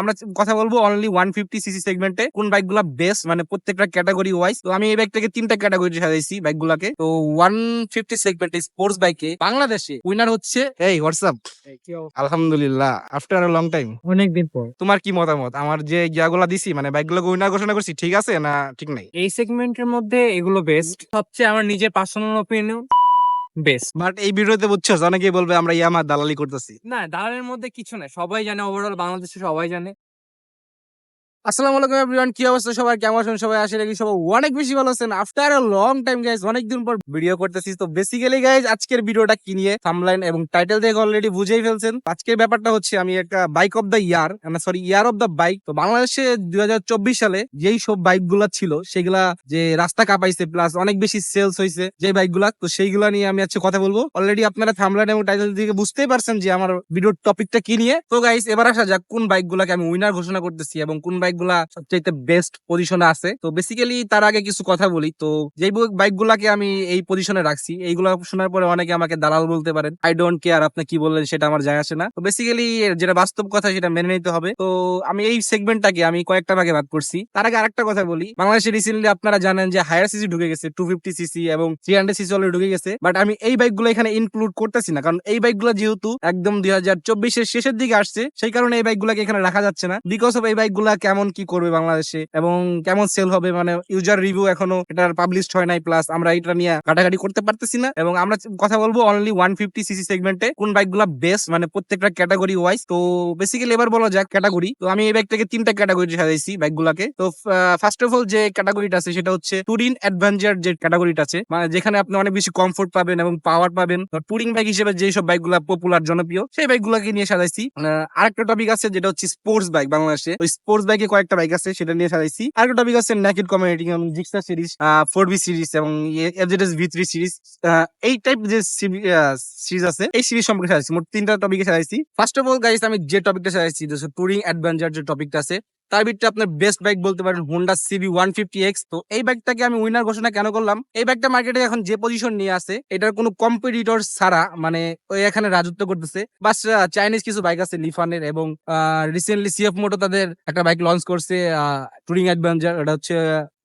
আমরা কথা বলব অনলি ওয়ান ফিফটি সিসি সেগমেন্টে কোন বাইকগুলা বেস্ট মানে প্রত্যেকটা ক্যাটাগরি ওয়াইজ তো আমি এই বাইকটাকে তিনটা ক্যাটাগরি সাজাইছি বাইক গুলাকে। তো ওয়ান ফিফটি সেগমেন্টে স্পোর্টস বাইকে বাংলাদেশে উইনার হচ্ছে এই হোয়াটসঅ্যাপ আলহামদুলিল্লাহ আফটার লং টাইম অনেকদিন পর। তোমার কি মতামত? আমার যে ইয়াগুলা দিছি মানে বাইক বাইকগুলোকে উইনার ঘোষণা করছি ঠিক আছে না ঠিক নাই? এই সেগমেন্টের মধ্যে এগুলো বেস্ট সবচেয়ে আমার নিজের পার্সোনাল ওপিনিয়ন বেস্ট বাট এই ভিডিওতে বুঝছ, অনেকেই বলবে আমরা ইয়ামা দালালি করতেছি। না, দালালের মধ্যে কিছু নাই। সবাই জানে ওভারঅল বাংলাদেশে সবাই জানে। আসসালামু আলাইকুম এভরিওয়ান, কি অবস্থা সবার? কেমন আছেন সবাই? আশা রাখি সবাই অনেক বেশি ভালো আছেন। After a long time guys অনেক দিন পর ভিডিও করতেছি। তো বেসিক্যালি গাইজ আজকের ভিডিওটা কি নিয়ে? থামলাইন এবং টাইটেল দেখে অলরেডি বুঝেই ফেলছেন। আজকের ব্যাপারটা হচ্ছে, আমি একটা bike of the year sorry year of the bike তো বাংলাদেশে দুই হাজার চব্বিশ সালে যেই সব বাইকগুলা ছিল, সেগুলা যে রাস্তা কাঁপাইছে প্লাস অনেক বেশি সেলস হয়েছে যে বাইকগুলা তো সেইগুলা নিয়ে আমি আজকে কথা বলব। অলরেডি আপনারা থামলাইন এবং টাইটেল দিকে বুঝতেই পারছেন যে আমার ভিডিওর টপিকটা কি নিয়ে। তো গাইজ এবার আসা যাক কোন বাইক গুলাকে আমি উইনার ঘোষণা করতেছি এবং কোন বাইক গুলা সবচাইতে বেস্ট পজিশনে আছে। তো বেসিক্যালি তার আগে কিছু কথা বলি। তো যেই বাইক গুলাকে আমি এই পজিশনে রাখছি, এইগুলা শোনার পরে অনেকে আমাকে দালাল বলতে পারেন। আই ডোন্ট কেয়ার আপনি কি বললেন সেটা আমার যায় আসে না। তো বেসিক্যালি যেটা বাস্তব কথা সেটা মেনে নিতে হবে। তো আমি এই সেগমেন্টটাকে আমি কয়েকটা ভাগে ভাগ করছি। তার আগে আরেকটা কথা বলি। বাংলাদেশে রিসেন্টলি আপনারা জানেন যে হায়ার সিসি ঢুকে গেছে টু ফিফটি সিসি এবং থ্রি হান্ড্রেড সিসি অলরেডি ঢুকে গেছে। বাট আমি এই বাইকগুলো এখানে ইনক্লুড করতেছি না। কারণ এই বাইকগুলো যেহেতু একদম দুই হাজার চব্বিশের শেষের দিকে আসছে, সেই কারণে এই বাইকগুলোকে এখানে রাখা যাচ্ছে না। বিকজ অফ এই বাইকগুলা কেমন কি করবে বাংলাদেশে এবং কেমন সেল হবে? মানে ইউজার রিভিউ এখনও এটার পাবলিশড হয় নাই প্লাস আমরা এটা নিয়ে ঘাটাঘাটি করতে পারতেছি না এবং আমরা কথা বলব অনলি ওয়ান ফিফটি সিসি সেগমেন্টে কোন বাইকগুলো বেস্ট মানে প্রত্যেকটা ক্যাটাগরি ওয়াইজ তো বেসিক্যালি এবার বলা যাক ক্যাটাগরি তো আমি এই বাইকটাকে তিনটা ক্যাটাগরি সাজাইছি বাইকগুলোকে তো ফার্স্ট অফ অল যে ক্যাটাগরিটা আছে সেটা হচ্ছে টুরিং অ্যাডভেঞ্চার যে ক্যাটাগরিটা আছে মানে যেখানে আপনি অনেক বেশি কমফোর্ট পাবেন এবং পাওয়ার পাবেন। টুরিং বাইক হিসেবে যেসব বাইকগুলো পপুলার জনপ্রিয়, সেই বাইক বাইকগুলোকে নিয়ে সাজাইছি। আরেকটা টপিক আছে যেটা হচ্ছে স্পোর্টস বাইক বাংলাদেশে। ওই স্পোর্টস বাইকে কয়েকটা বাইক আছে, সেটা নিয়ে সাজাইছি। আর একটা টপিক আছে ন্যাকেড কমিউনিটি এবং Gixxer series four B series এবং এফজেডএস ভি থ্রি সিরিজ এই টাইপ যে সিরিজ আছে, এই সিরিজ সম্পর্কে সাজাইছি। মোট তিনটা টপিকে সাজাইছি। ফার্স্ট অফ অল গাইস আমি যে টপিকটা সাজাইছি টুরিং অ্যাডভেঞ্চার যে টপিকটা আছে তার ভিতরে আপনার বেস্ট বাইক বলতে পারেন Honda CB one fifty X তো এই বাইকটাকে আমি উইনার ঘোষণা কেন করলাম? এই বাইকটা মার্কেটে এখন যে পজিশন নিয়ে আছে, এটার কোনো কম্পিটিটর ছাড়া মানে ওই এখানে রাজত্ব করতেছে। বাস চাইনিজ কিছু বাইক আছে লিফানের এবং রিসেন্টলি সিএফ মোটো তাদের একটা বাইক লঞ্চ করছে টুরিং অ্যাডভেঞ্চার এটা হচ্ছে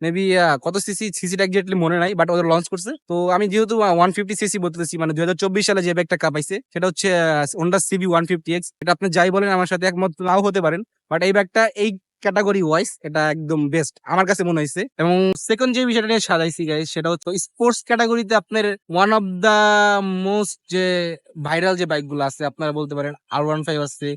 মেবি কত সিসি সিসিটা এক্সাক্টলি মনে নাই বাট ওদের লঞ্চ করছে। তো আমি যেহেতু ওয়ান ফিফটি সিসি বলতেছি মানে দুই হাজার চব্বিশ সালে যে ব্যাগটা কাপাইছে, সেটা হচ্ছে Honda CB one fifty X এটা আপনি যাই বলেন, আমার সাথে একমত নাও হতে পারেন বাট এই ব্যাগটা এই ক্যাটাগরি ওয়াইজ এটা একদম বেস্ট আমার কাছে মনে হয়েছে। এবং সেকেন্ড যে বিষয়টা নিয়ে সাজাইছি গাই সেটা হচ্ছে স্পোর্টস ক্যাটাগরিতে আপনার ওয়ান অফ দা মোস্ট যে ভাইরাল যে বাইকগুলো আছে, আপনারা বলতে পারেন আর ওয়ান ফাইভ আছে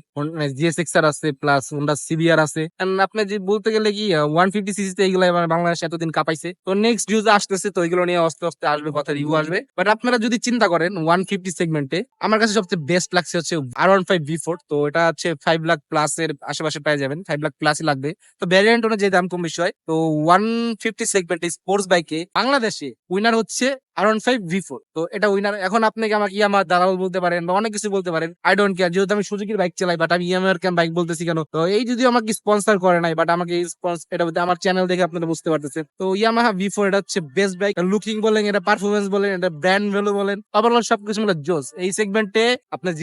জিএসএক্স আর আছে প্লাস হোন্ডা সিবিআর আছে। And আপনি যে বলতে গেলে কি ওয়ান ফিফটি সিসিতে এইগুলো এবার বাংলাদেশ এতদিন কাপাইছে। তো নেক্সট নিউজ আসতেছে, তো এগুলো নিয়ে আস্তে আস্তে আসবে, কথা রিভিউ আসবে। বাট আপনারা যদি চিন্তা করেন ওয়ান ফিফটি সেগমেন্টে আমার কাছে সবচেয়ে বেস্ট লাগছে হচ্ছে R one five V four তো এটা হচ্ছে ফাইভ লাখ প্লাস এর আশেপাশে পেয়ে যাবেন ফাইভ লাখ প্লাসই লাগবে। তো ভ্যারিয়েন্ট অনুযায়ী দাম কম বেশি হয়। তো ওয়ান ফিফটি সেগমেন্টে স্পোর্টস বাইকে বাংলাদেশে উইনার হচ্ছে আর ফাইভ ভি ফোর তো এটা উইনার এখন আপনাকে আমাকে দালাল বলতে পারেন বা অনেক কিছু বলতে পারেন? আই ডোন্ট কেয়ার যেহেতু আমি বাইক চালাই বাট আমি কেন বাইক বলতেছি কেন? তো এই যদি আমাকে করে নাই বাট আমাকে এটা আমার চ্যানেল দেখে আপনারা বুঝতে পারতেছেন। তো ইয়ামাহা ভি ফোর এটা হচ্ছে বেস্ট বাইক লুকিং বলেন এটা পারফরমেন্স বলেন এটা ব্র্যান্ড ভ্যালু বলেন ওভারঅল সবকিছু মিলে জোস। এই সেগমেন্টে আপনার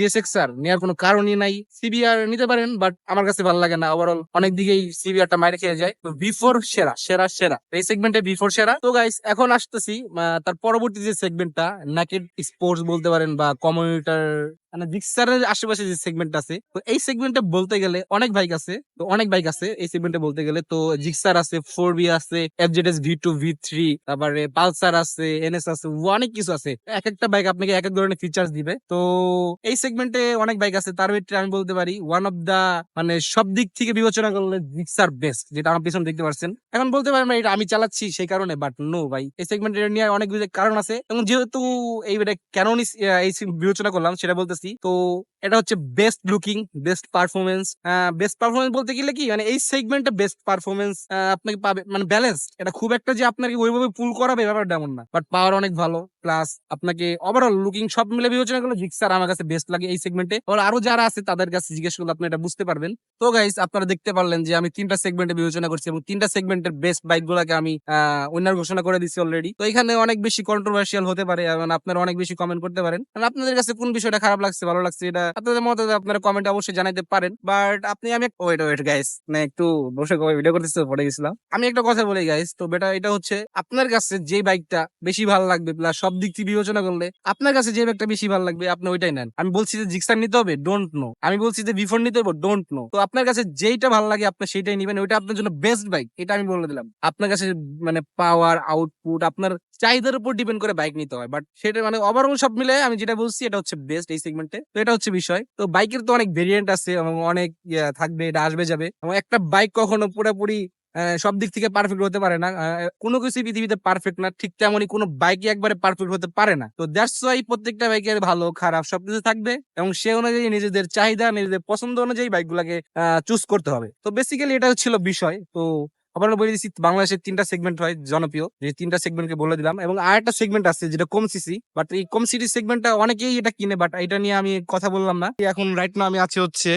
আর নেওয়ার কোনো কারণই নাই। সিবিআর নিতে পারেন বাট আমার কাছে ভালো লাগে না। ওভারঅল অনেক দিকেই সিবিআরটা মাইরে খেয়ে যায়। তো ভি ফোর সেরা সেরা সেরা। এই সেগমেন্টে ভি ফোর সেরা। তো গাইস এখন আসতেছি আহ, তার পরবর্তী যে সেগমেন্টটা নাকি স্পোর্টস বলতে পারেন বা কমিউনিটার মানে আশেপাশে যে সেগমেন্ট আছে, তো এই সেগমেন্টে বলতে গেলে অনেক বাইক আছে, তো অনেক বাইক আছে। এই সেগমেন্টে বলতে গেলে তো জিক্সার আছে ফোর বি আছে FZS V two V three তারপরে পালসার আছে এনএস আছে, অনেক কিছু আছে। এক একটা বাইক আপনাকে এক এক ধরনের ফিচার্স দিবে। তো এই সেগমেন্টে অনেক বাইক আছে, তার ভিতরে আমি বলতে পারি ওয়ান অফ দা মানে সব দিক থেকে বিবেচনা করলে জিক্সার বেস্ট যেটা আমার পিছনে দেখতে পাচ্ছেন এখন বলতে পারেন এটা আমি চালাচ্ছি সেই কারণে বাট নো ভাই, এই সেগমেন্টে নিয়ে অনেক কারণ আছে। এবং যেহেতু এই কেন এই বিবেচনা করলাম, সেটা বলতেছি তো এটা হচ্ছে best looking best performance best performance বলতে গেলে কি মানে এই সেগমেন্টে বেস্ট পারফরমেন্স আপনাকে পাবে মানে ব্যালেন্স এটা খুব একটা যে আপনাকে ওইভাবে পুল করাবে ব্যাপারটা এমন না। বাট পাওয়ার অনেক ভালো প্লাস আপনাকে ওভারঅল লুকিং সব মিলে বিবেচনা করলে জিক্সার আমার কাছে বেস্ট লাগে এই সেগমেন্টে আর আরও যারা আছে তাদের কাছে জিজ্ঞেস করলে আপনি এটা বুঝতে পারবেন। তো গাইস আপনারা দেখতে পারলেন যে আমি তিনটা সেগমেন্টে বিবেচনা করছি এবং তিনটা সেগমেন্টের বেস্ট বাইক গুলাকে আমি উইনার ঘোষণা করে দিচ্ছি অলরেডি তো এখানে অনেক বেশি কন্ট্রোভার্সিয়াল হতে পারে এবং আপনারা অনেক বেশি কমেন্ট করতে পারেন। আপনাদের কাছে কোন বিষয়টা খারাপ লাগছে, ভালো লাগছে, এটা আপনাদের মতো আপনারা কমেন্ট অবশ্যই জানাতে পারেন। বাট আপনি, আমি ওয়েট ওয়েট গাইস না একটু বসে ভিডিও করতেছি, পড়ে গেছিলাম। আমি একটা কথা বলি গাইস তো বেটা, এটা হচ্ছে আপনার কাছে যে বাইকটা বেশি ভালো লাগবে প্লাস সব দিক থেকে বিবেচনা করলে, আপনার কাছে যে বাইকটা বেশি ভালো লাগবে, আপনি ওইটাই নেন। আমি বলছি যে জিক্সার নিতে হবে ডোন্ট নো আমি বলছি যে বিফোর নিতে হবে ডোন্ট নো তো আপনার কাছে যেইটা ভালো লাগে, আপনি সেইটাই নেবেন, ওইটা আপনার জন্য বেস্ট বাইক এটা আমি বলে দিলাম। আপনার কাছে মানে পাওয়ার আউটপুট আপনার চাহিদার উপর ডিপেন্ড করে বাইক নিতে হয়। বাট সেটা মানে ওভারঅল সব মিলে আমি যেটা বলছি, এটা হচ্ছে বেস্ট এই সেগমেন্টে তো এটা হচ্ছে বিষয়। তো বাইকের তো অনেক ভেরিয়েন্ট আছে এবং অনেক থাকবে, এটা আসবে, যাবে। এবং একটা বাইক কখনো পুরোপুরি সব দিক থেকে পারফেক্ট হতে পারে না। কোনো কিছু পৃথিবীতে পারফেক্ট না, ঠিক তেমনই কোনো বাইকই একবারে পারফেক্ট হতে পারে না। তো দ্যাটস ওয়াই প্রত্যেকটা বাইকের ভালো, খারাপ সবকিছু থাকবে এবং সে অনুযায়ী নিজেদের চাহিদা, নিজেদের পছন্দ অনুযায়ী বাইকগুলোকে চুজ করতে হবে। তো বেসিক্যালি এটা ছিল বিষয়। তো আবার বলে দিচ্ছি, বাংলাদেশের তিনটা সেগমেন্ট হয় জনপ্রিয়। যে তিনটা সেগমেন্টকে বলে দিলাম এবং আরেকটা সেগমেন্ট আছে যেটা কম সিসি বাট এই কম সিটি সেগমেন্টটা অনেকেই এটা কিনে বাট এটা নিয়ে আমি কথা বললাম না। এখন রাইট না আমি আছে হচ্ছে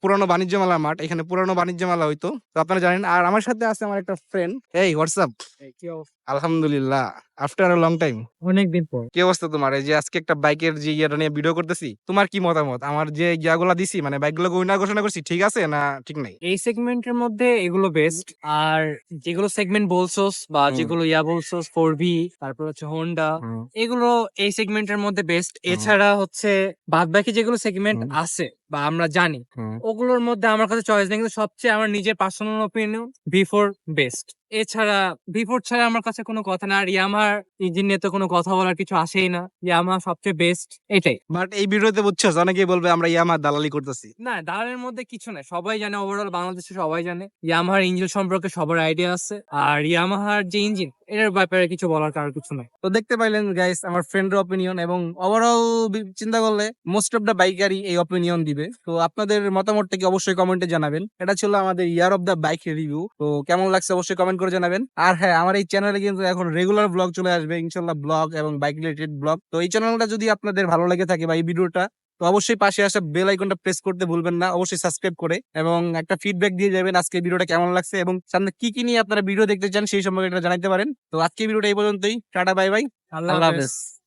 পুরানো বাণিজ্য মেলা মাঠ, এখানে পুরানো বাণিজ্য মেলা হইতো। তো আপনারা জানেন, আর আমার সাথে আছে আমার একটা ফ্রেন্ড এই হোয়াটসঅ্যাপ আলহামদুলিল্লাহ। আফটার লং টাইম অনেকদিন পর। কি অবস্থা তোমার? এই যে আজকে একটা বাইকের যে ইয়েটা নিয়ে ভিডিও করতেছি তোমার কি মতামত? আমার যে ইয়াগুলা দিছি মানে বাইকগুলোকে উইনার ঘোষণা করছি ঠিক আছে না ঠিক নাই? এই সেগমেন্টের মধ্যে এগুলো বেস্ট আর যেগুলো সেগমেন্ট বলছোস বা যেগুলো ইয়া বলছোস ফোর ভি তারপর হচ্ছে হোন্ডা এগুলো এই সেগমেন্টের মধ্যে বেস্ট এছাড়া হচ্ছে বাদ বাকি যেগুলো সেগমেন্ট আছে বা আমরা জানি ওগুলোর মধ্যে আমার কাছে চয়েস নেই কিন্তু সবচেয়ে আমার নিজের পার্সোনাল ওপিনিয়ন বিফোর বেস্ট এছাড়া বিফোর ছাড়া আমার কাছে কোনো কথা না আর ইয়ামার ইঞ্জিন নিয়ে তো কোনো কথা বলার কিছু আসেই না। ইয়ামা সবচেয়ে বেস্ট এটাই। বাট এই ভিডিওতে বুঝছ অনেকেই বলবে আমরা ইয়ামা দালালি করতেছি। না দালালের মধ্যে কিছু নাই সবাই জানে ওভারঅল বাংলাদেশে সবাই জানে। ইয়ামাহার ইঞ্জিন সম্পর্কে সবার আইডিয়া আছে আর ইয়ামাহার যে ইঞ্জিন এটার ব্যাপারে কিছু বলার কারোর কিছু নাই। তো দেখতে পাইলেন গাইস আমার ফ্রেন্ডের অপিনিয়ন এবং ওভারঅল চিন্তা করলে মোস্ট অফ দ্য বাইকারই এই অপিনিয়ন দিবে। তো আপনাদের মতামতটা কি অবশ্যই কমেন্টে জানাবেন। এটা ছিল আমাদের year of the bike review তো কেমন লাগছে অবশ্যই কমেন্ট করে জানাবেন। আর হ্যাঁ আমার এই চ্যানেলে কিন্তু এখন রেগুলার ব্লগ চলে আসবে ইনশাল্লাহ ব্লগ এবং বাইক রিলেটেড ব্লগ তো এই চ্যানেলটা যদি আপনাদের ভালো লেগে থাকে বা এই ভিডিওটা তো অবশ্যই পাশে আসা বেল আইকনটা প্রেস করতে ভুলবেন না অবশ্যই সাবস্ক্রাইব করে এবং একটা ফিডব্যাক দিয়ে যাবেন আজকে ভিডিওটা কেমন লাগছে এবং সামনে কি কি নিয়ে আপনারা ভিডিও দেখতে চান সেই সম্পর্কে এটা জানাতে পারেন। তো আজকে ভিডিওটা এই পর্যন্তই টাটা বাই বাই আল্লাহ হাফেজ।